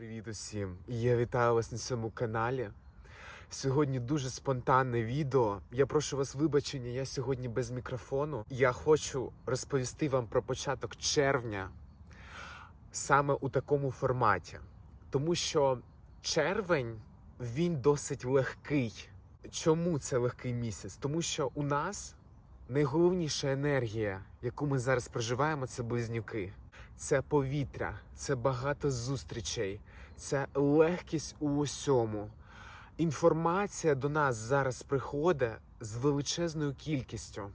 Привіт усім! Я вітаю вас на цьому каналі. Сьогодні дуже спонтанне відео. Я прошу вас вибачення, я сьогодні без мікрофону. Я хочу розповісти вам про початок червня саме у такому форматі. Тому що червень він досить легкий. Чому це легкий місяць? Тому що у нас найголовніша енергія, яку ми зараз проживаємо, це близнюки. Це повітря, це багато зустрічей, це легкість у усьому. Інформація до нас зараз приходить з величезною кількістю.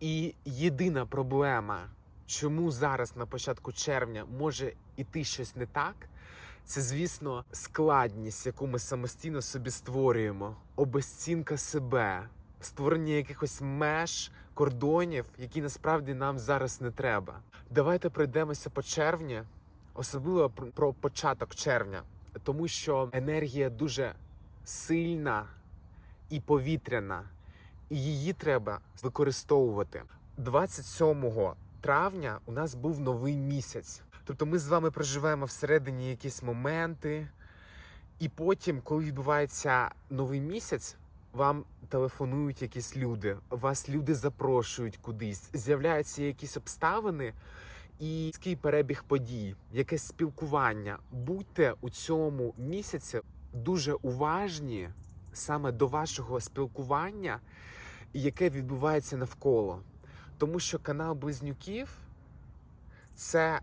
І єдина проблема, чому зараз на початку червня може іти щось не так, це, звісно, складність, яку ми самостійно собі створюємо, обезцінка себе, створення якихось меж, кордонів, які насправді нам зараз не треба. Давайте пройдемося по червні, особливо про- початок червня, тому що енергія дуже сильна і повітряна, і її треба використовувати. 27 травня у нас був новий місяць. Тобто ми з вами проживаємо всередині якісь моменти, і потім, коли відбувається новий місяць, вам телефонують якісь люди, вас люди запрошують кудись, з'являються якісь обставини і такий перебіг подій, якесь спілкування. Будьте у цьому місяці дуже уважні саме до вашого спілкування, яке відбувається навколо. Тому що канал Близнюків це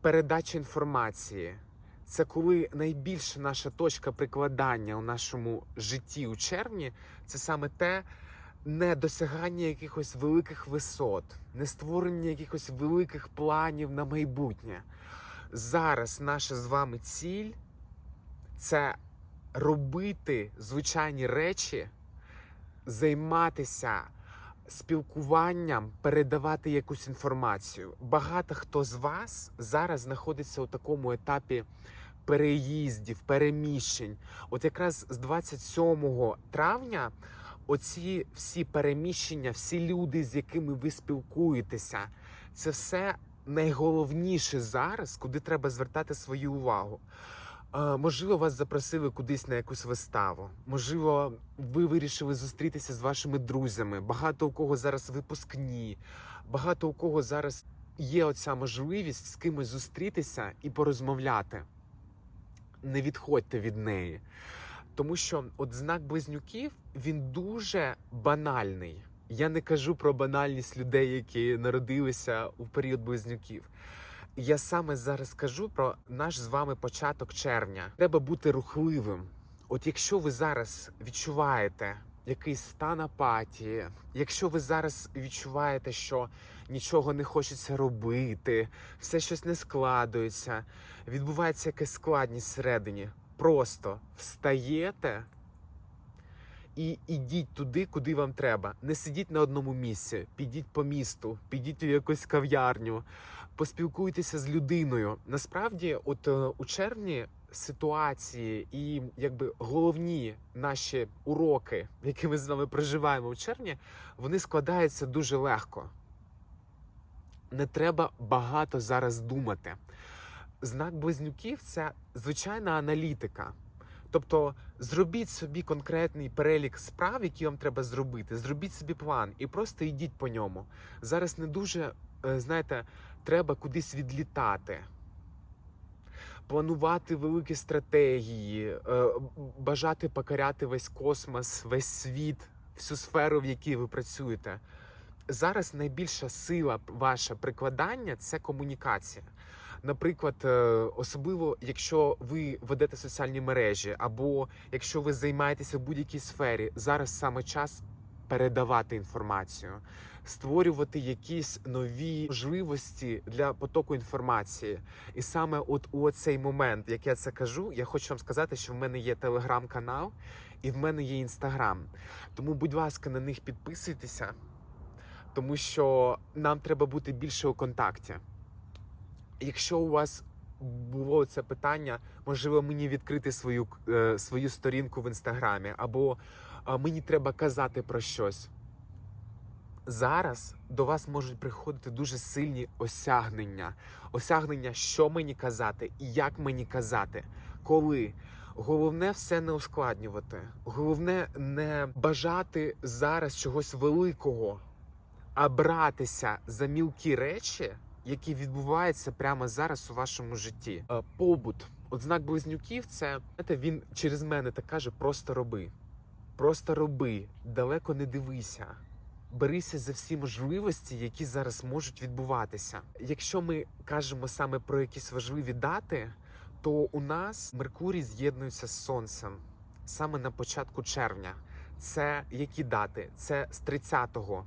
передача інформації. Це коли найбільша наша точка прикладання у нашому житті у червні, це саме те, не досягання якихось великих висот, не створення якихось великих планів на майбутнє. Зараз наша з вами ціль це робити звичайні речі, займатися спілкуванням, передавати якусь інформацію. Багато хто з вас зараз знаходиться у такому етапі переїздів, переміщень. От якраз з 27 травня оці всі переміщення, всі люди, з якими ви спілкуєтеся, це все найголовніше зараз, куди треба звертати свою увагу. Е, Можливо, вас запросили кудись на якусь виставу. Можливо, ви вирішили зустрітися з вашими друзями. Багато у кого зараз випускні, багато у кого зараз є оця можливість з кимось зустрітися і порозмовляти. Не відходьте від неї. Тому що от знак близнюків він дуже банальний. Я не кажу про банальність людей, які народилися у період близнюків. Я саме зараз кажу про наш з вами початок червня. Треба бути рухливим. От якщо ви зараз відчуваєте якийсь стан апатії, якщо ви зараз відчуваєте, що нічого не хочеться робити, все щось не складується, відбувається якась складність всередині, просто встаєте і ідіть туди, куди вам треба. Не сидіть на одному місці, підіть по місту, підіть у якусь кав'ярню, поспілкуйтеся з людиною. Насправді, от е, у червні ситуації і якби головні наші уроки, які ми з вами проживаємо у червні, вони складаються дуже легко. Не треба багато зараз думати. Знак близнюків це звичайна аналітика. Тобто зробіть собі конкретний перелік справ, які вам треба зробити. Зробіть собі план і просто йдіть по ньому. Зараз не дуже, е, знаєте, треба кудись відлітати, планувати великі стратегії, е, бажати покоряти весь космос, весь світ, всю сферу, в якій ви працюєте. Зараз найбільша сила ваша прикладання це комунікація. Наприклад, е, особливо якщо ви ведете соціальні мережі, або якщо ви займаєтеся в будь-якій сфері, зараз саме час передавати інформацію, створювати якісь нові можливості для потоку інформації. І саме от у цей момент, як я це кажу, я хочу вам сказати, що в мене є телеграм-канал і в мене є інстаграм. Тому, будь ласка, на них підписуйтеся, тому що нам треба бути більше у контакті. Якщо у вас було це питання, можливо, мені відкрити свою, е, свою сторінку в інстаграмі, або мені треба казати про щось. зараз до вас можуть приходити дуже сильні осягнення. Осягнення, що мені казати і як мені казати, коли. Головне все не ускладнювати. Головне не бажати зараз чогось великого, а братися за мілкі речі, які відбуваються прямо зараз у вашому житті. Е, Побут, от знак близнюків, це знаєте, він через мене так каже: просто роби. Просто роби, далеко не дивися. Берися за всі можливості, які зараз можуть відбуватися. Якщо ми кажемо саме про якісь важливі дати, то у нас Меркурій з'єднується з Сонцем саме на початку червня. Це які дати? Це з 30-го.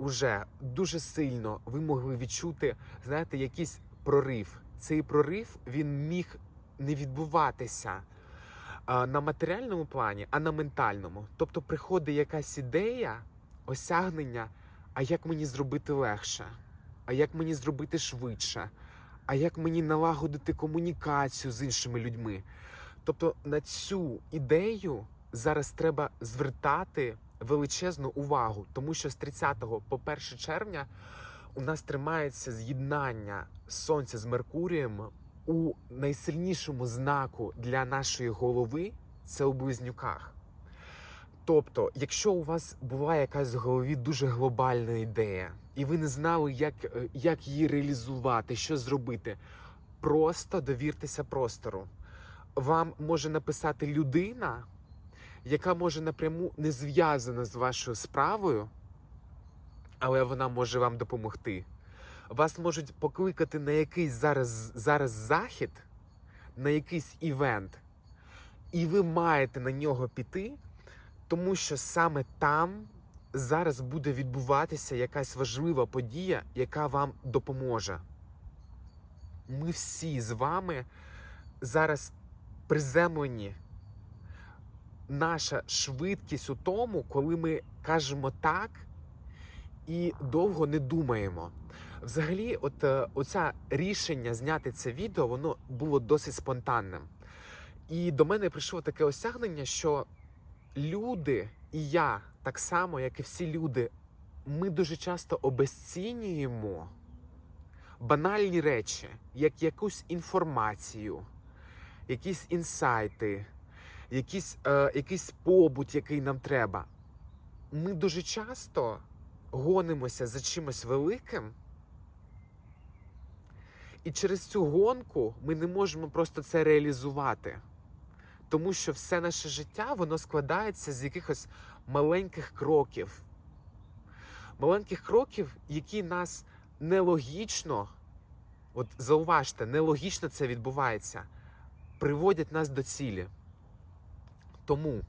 Уже дуже сильно ви могли відчути, знаєте, якийсь прорив. Цей прорив він міг не відбуватися на матеріальному плані, а на ментальному. Тобто приходить якась ідея, осягнення, а як мені зробити легше, а як мені зробити швидше, а як мені налагодити комунікацію з іншими людьми. Тобто на цю ідею зараз треба звертати величезну увагу, тому що з 30 по 1 червня у нас тримається з'єднання Сонця з Меркурієм у найсильнішому знаку для нашої голови це у близнюках. Тобто, якщо у вас була якась в голові дуже глобальна ідея, і ви не знали, як, е, як її реалізувати, що зробити, просто довіртеся простору. Вам може написати людина, яка може напряму не зв'язана з вашою справою, але вона може вам допомогти. Вас можуть покликати на якийсь зараз, зараз захід, на якийсь івент, і ви маєте на нього піти, тому що саме там зараз буде відбуватися якась важлива подія, яка вам допоможе. Ми всі з вами зараз приземлені. Наша швидкість у тому, коли ми кажемо так і довго не думаємо. Взагалі, от е, оце рішення зняти це відео, воно було досить спонтанним. І до мене прийшло таке осягнення, що люди і я, так само, як і всі люди, ми дуже часто обесцінюємо банальні речі, як якусь інформацію, якісь інсайти, якийсь, е, якийсь побут, який нам треба. Ми дуже часто гонимося за чимось великим. І через цю гонку ми не можемо просто це реалізувати. Тому що все наше життя воно складається з якихось маленьких кроків. Маленьких кроків, які нас нелогічно, от зауважте, нелогічно це відбувається, приводять нас до цілі. Тому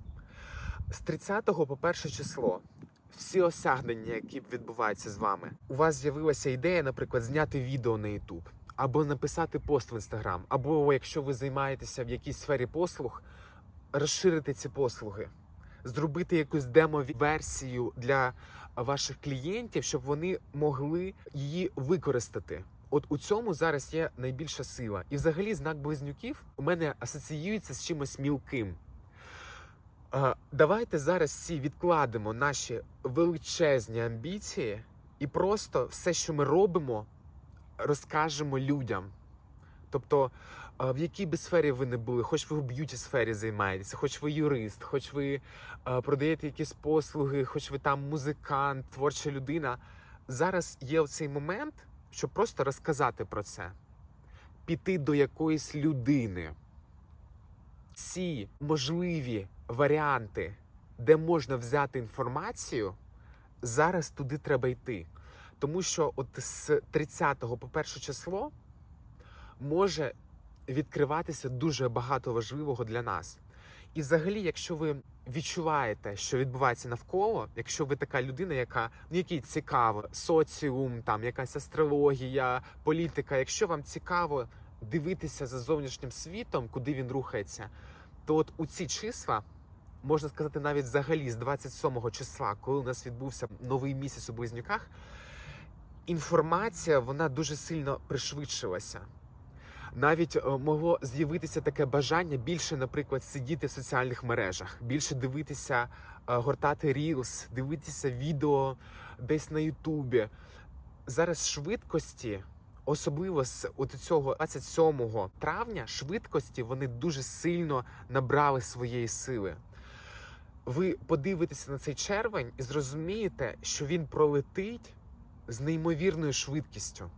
з 30 по 1 число всі осягнення, які відбуваються з вами, у вас з'явилася ідея, наприклад, зняти відео на YouTube, або написати пост в Instagram, або якщо ви займаєтеся в якійсь сфері послуг, розширити ці послуги, зробити якусь демо-версію для ваших клієнтів, щоб вони могли її використати. От у цьому зараз є найбільша сила. І взагалі знак близнюків у мене асоціюється з чимось мілким. Давайте зараз всі відкладемо наші величезні амбіції і просто все, що ми робимо, розкажемо людям. Тобто, в якій би сфері ви не були, хоч ви в б'юті сфері займаєтеся, хоч ви юрист, хоч ви продаєте якісь послуги, хоч ви там музикант, творча людина. Зараз є цей момент, щоб просто розказати про це, піти до якоїсь людини. Ці можливі варіанти, де можна взяти інформацію, зараз туди треба йти. Тому що от з 30 по 1 число може відкриватися дуже багато важливого для нас. І взагалі, якщо ви відчуваєте, що відбувається навколо, якщо ви така людина, яка ну цікаво, соціум, там якась астрологія, політика, якщо вам цікаво дивитися за зовнішнім світом, куди він рухається, то от у ці числа можна сказати, навіть взагалі з 27 числа, коли у нас відбувся новий місяць у близнюках, інформація вона дуже сильно пришвидшилася. Навіть е, могло з'явитися таке бажання більше, наприклад, сидіти в соціальних мережах, більше дивитися, е, гортати рілс, дивитися відео десь на Ютубі. Зараз швидкості, особливо з от цього 27 травня, швидкості вони дуже сильно набрали своєї сили. Ви подивитеся на цей червень і зрозумієте, що він пролетить з неймовірною швидкістю.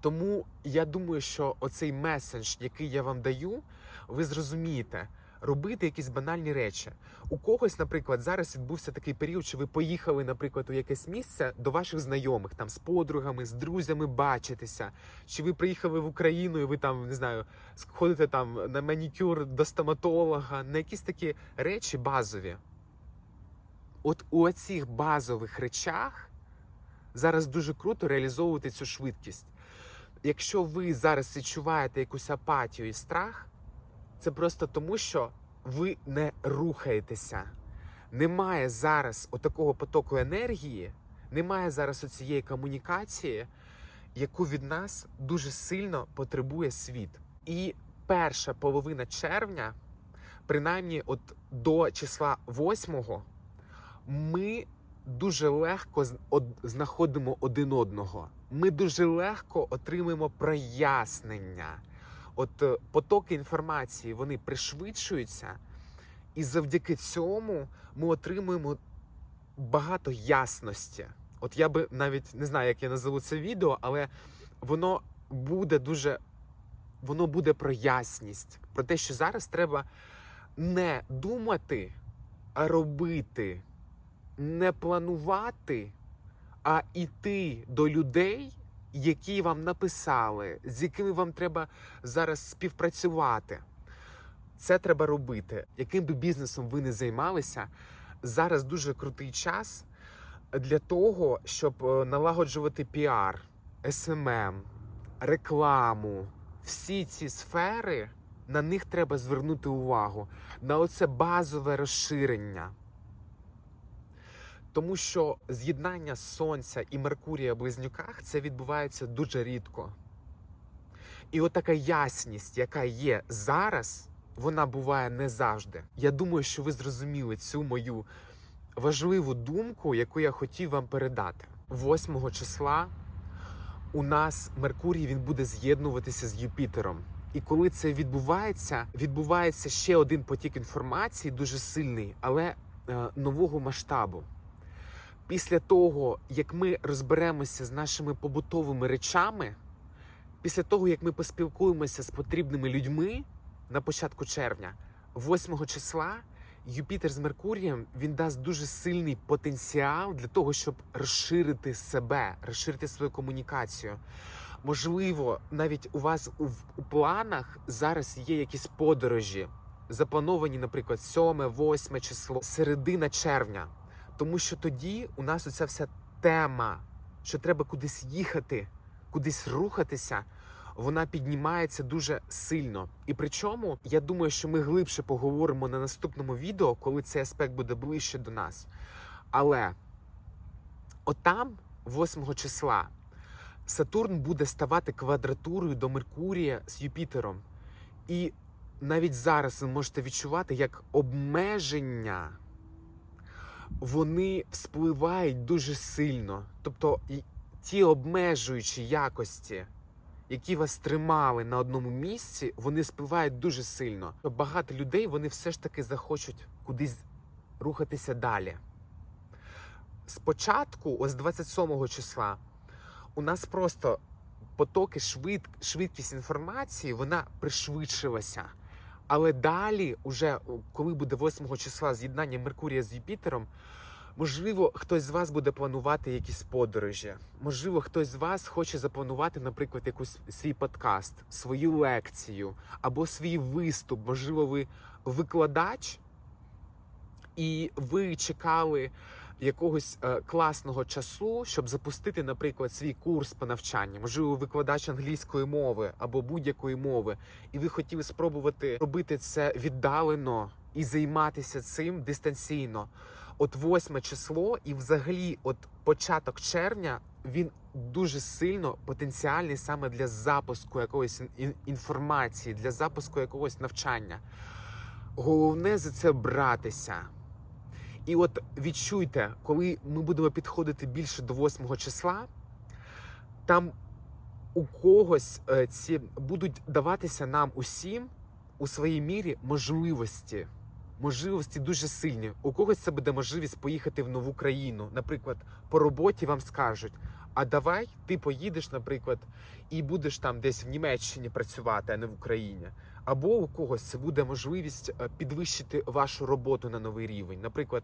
Тому я думаю, що оцей меседж, який я вам даю, ви зрозумієте. Робити якісь банальні речі. У когось, наприклад, зараз відбувся такий період, що ви поїхали, наприклад, у якесь місце до ваших знайомих, там з подругами, з друзями бачитися. Чи ви приїхали в Україну і ви там не знаю, ходите там на манікюр до стоматолога, на якісь такі речі базові. От у цих базових речах зараз дуже круто реалізовувати цю швидкість. Якщо ви зараз відчуваєте якусь апатію і страх, це просто тому, що ви не рухаєтеся. Немає зараз отакого потоку енергії, немає зараз оцієї комунікації, яку від нас дуже сильно потребує світ. І перша половина червня, принаймні, от до числа 8 ми дуже легко знаходимо один одного. Ми дуже легко отримуємо прояснення. От е, потоки інформації вони пришвидшуються, і завдяки цьому ми отримуємо багато ясності. От я би навіть не знаю, як я назову це відео, але воно буде дуже воно буде про ясність, про те, що зараз треба не думати, а робити, не планувати, а йти до людей, які вам написали, з якими вам треба зараз співпрацювати. Це треба робити. Яким би бізнесом ви не займалися, зараз дуже крутий час для того, щоб е, налагоджувати піар, СММ, рекламу. Всі ці сфери на них треба звернути увагу на оце базове розширення. Тому що з'єднання Сонця і Меркурія в близнюках це відбувається дуже рідко. І отака ясність, яка є зараз, вона буває не завжди. Я думаю, що ви зрозуміли цю мою важливу думку, яку я хотів вам передати. 8 числа у нас Меркурій він буде з'єднуватися з Юпітером. І коли це відбувається, відбувається ще один потік інформації, дуже сильний, але е, нового масштабу. Після того, як ми розберемося з нашими побутовими речами, після того, як ми поспілкуємося з потрібними людьми на початку червня, 8 числа, Юпітер з Меркурієм він дасть дуже сильний потенціал для того, щоб розширити себе, розширити свою комунікацію. Можливо, навіть у вас у, у планах зараз є якісь подорожі, заплановані, наприклад, 7, 8 число, середина червня. Тому що тоді у нас оця вся тема, що треба кудись їхати, кудись рухатися, вона піднімається дуже сильно. І причому я думаю, що ми глибше поговоримо на наступному відео, коли цей аспект буде ближче до нас. Але отам, 8 числа, Сатурн буде ставати квадратурою до Меркурія з Юпітером. І навіть зараз ви можете відчувати як обмеження вони вспливають дуже сильно. Тобто ті обмежуючі якості, які вас тримали на одному місці, вони спливають дуже сильно. Багато людей вони все ж таки захочуть кудись рухатися далі. Спочатку, ось 27 числа, у нас просто потоки швид, швидкість інформації вона пришвидшилася. Але далі, уже коли буде 8 числа з'єднання Меркурія з Юпітером, можливо, хтось з вас буде планувати якісь подорожі. Можливо, хтось з вас хоче запланувати, наприклад, якусь свій подкаст, свою лекцію або свій виступ. Можливо, ви викладач, і ви чекали якогось е, класного часу, щоб запустити, наприклад, свій курс по навчанню. Можливо, викладач англійської мови або будь-якої мови, і ви хотіли спробувати робити це віддалено і займатися цим дистанційно. От 8 число, і взагалі, от початок червня він дуже сильно потенціальний саме для запуску якоїсь ін- ін- інформації, для запуску якогось навчання. Головне за це братися. І от відчуйте, коли ми будемо підходити більше до 8 числа, там у когось е, ці будуть даватися нам усім у своїй мірі можливості. Можливості дуже сильні. У когось це буде можливість поїхати в нову країну. Наприклад, по роботі вам скажуть: а давай ти поїдеш, наприклад, і будеш там десь в Німеччині працювати, а не в Україні. Або у когось це буде можливість е, підвищити вашу роботу на новий рівень. Наприклад,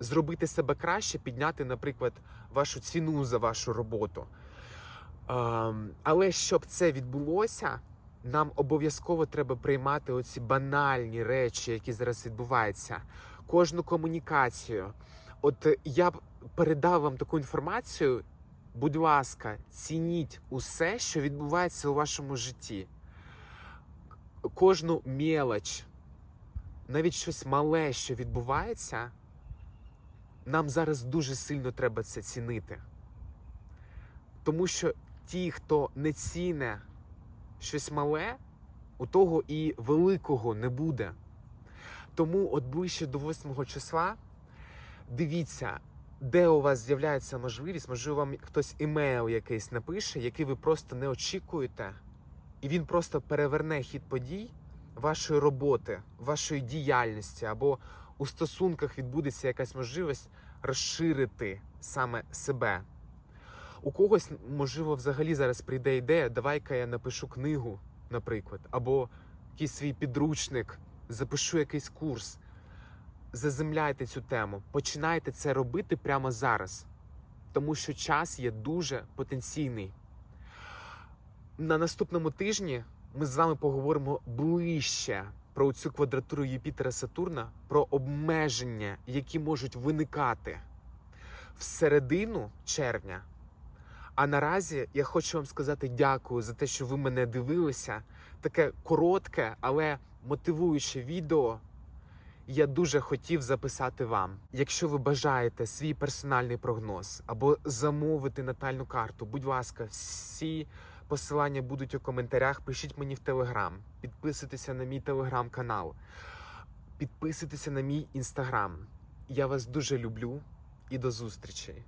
зробити себе краще, підняти, наприклад, вашу ціну за вашу роботу. Ем, але щоб це відбулося, нам обов'язково треба приймати оці банальні речі, які зараз відбуваються, кожну комунікацію. От я б передав вам таку інформацію. Будь ласка, цініть усе, що відбувається у вашому житті. Кожну мелоч, навіть щось мале, що відбувається, нам зараз дуже сильно треба це цінити. Тому що ті, хто не ціне щось мале, у того і великого не буде. Тому от ближче до 8 числа дивіться, де у вас з'являється можливість, можливо, вам хтось імейл якийсь напише, який ви просто не очікуєте, і він просто переверне хід подій вашої роботи, вашої діяльності, або у стосунках відбудеться якась можливість розширити саме себе. У когось, можливо, взагалі зараз прийде ідея, давай-ка я напишу книгу, наприклад, або якийсь свій підручник, запишу якийсь курс. Заземляйте цю тему, починайте це робити прямо зараз, тому що час є дуже потенційний. На наступному тижні ми з вами поговоримо ближче про цю квадратуру Юпітера Сатурна, про обмеження, які можуть виникати в середину червня. А наразі я хочу вам сказати дякую за те, що ви мене дивилися. Таке коротке, але мотивуюче відео. Я дуже хотів записати вам. Якщо ви бажаєте свій персональний прогноз або замовити натальну карту, будь ласка, всі посилання будуть у коментарях. Пишіть мені в телеграм, підписуйтеся на мій телеграм-канал, підписуйтеся на мій інстаграм. Я вас дуже люблю і до зустрічі.